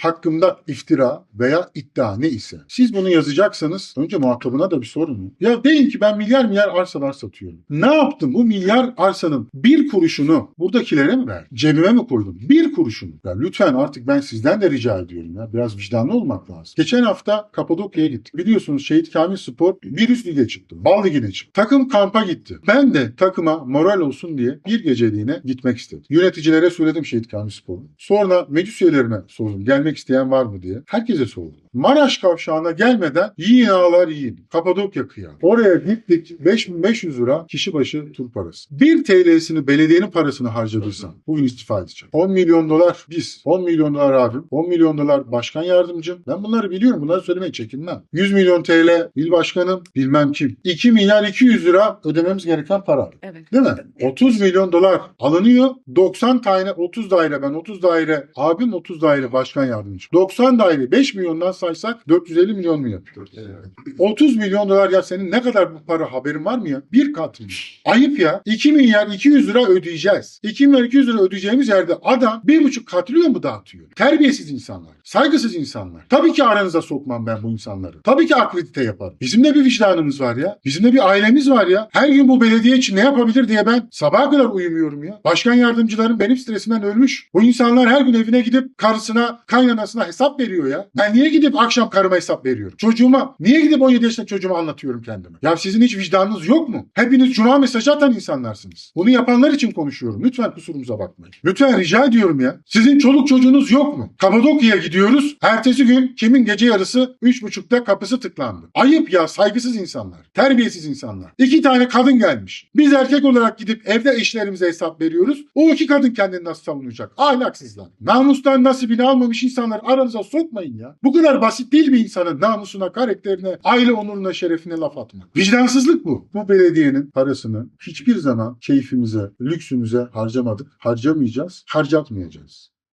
hakkımda iftira veya iddia ne ise siz bunu yazacaksanız önce muhatabına da bir sorun. Ya deyin ki ben milyar milyar arsalar satıyorum. Ne yaptım? Bu milyar arsanın bir kuruşunu buradakilere mi verdim? Cebime mi koydum? Bir kuruşunu. Ya lütfen artık ben sizden de rica ediyorum ya. Biraz vicdanlı olmak lazım. Geçen hafta Kapadokya'ya gittik. Biliyorsunuz Şehit Kamil Spor bir üst lige çıktı. Bal ligine çıktı. Takım kampa gitti. Ben de takıma moral olsun diye bir geceliğine gitmek istedim. Yöneticilere söyledim Şehit Kamil Spor'u. Sonra meclis üyelerine sordum. Gelmek isteyen var mı diye. Herkese sordum. Maraş kavşağına gelmeden yiyin ağlar yiyin. Kapadokya kıya. Oraya gittik 5500 lira kişi başı tur parası. 1 TL'sini belediyenin parasını harcadıysam bugün istifa edeceğim. 10 milyon dolar biz. 10 milyon dolar abim. 10 milyon dolar başkan yardımcım. Ben bunları biliyorum. Bunları söylemeye çekinmem. 100 milyon TL il başkanım bilmem kim. 2 milyar 200 lira ödememiz gereken para. Evet. Değil mi? 30 milyon dolar alınıyor. 90 tane 30 daire ben 30 daire abim 30 daire başkan yardımcısı. 90 daire 5 milyondan saysak 450 milyon mu yapıyor? 30 milyon dolar ya senin ne kadar bu para haberin var mı ya? Bir kat mı? Ayıp ya. 2 milyar 200 lira ödeyeceğiz. 2 milyar 200 lira ödeyeceğimiz yerde adam 1,5 katlıyor mu dağıtıyor? Terbiyesiz insanlar. Saygısız insanlar. Tabii ki aranıza sokmam ben bu insanları. Tabii ki akredite yaparım. Bizim de bir vicdanımız var ya. Bizim de bir ailemiz var ya. Her gün bu belediye için ne yapabilir diye ben sabaha kadar uyumuyorum ya. Başkan yardımcılarım benim stresimden ölmüş. Bu insanlar her gün evine gidip karısına, kaynanasına hesap veriyor ya. Ben niye gidip akşam karıma hesap veriyorum? Çocuğuma, niye gidip 17 yaşındaki çocuğuma anlatıyorum kendime? Ya sizin hiç vicdanınız yok mu? Hepiniz cuma mesajı atan insanlarsınız. Bunu yapanlar için konuşuyorum. Lütfen kusurumuza bakmayın. Lütfen rica ediyorum ya. Sizin çoluk çocuğunuz yok mu? Kapadokya'ya gidiyoruz. Ertesi gün kimin gece yarısı 3.30'da kapısı tıklandı. Ayıp ya saygısız insanlar. Terbiyesiz insanlar. İki tane kadın gelmiş. Biz erkek olarak gidip evde eşlerimize hesap veriyoruz. O iki kadın kendini nasıl savunacak? Ahlaksızlar. Namustan nasibini almamış insanlar aranıza sokmayın ya. Bu basit değil bir insanın namusuna, karakterine, aile onuruna, şerefine laf atmak. Vicdansızlık bu. Bu belediyenin parasını hiçbir zaman keyfimize, lüksümüze harcamadık. Harcamayacağız, harcatmayacağız.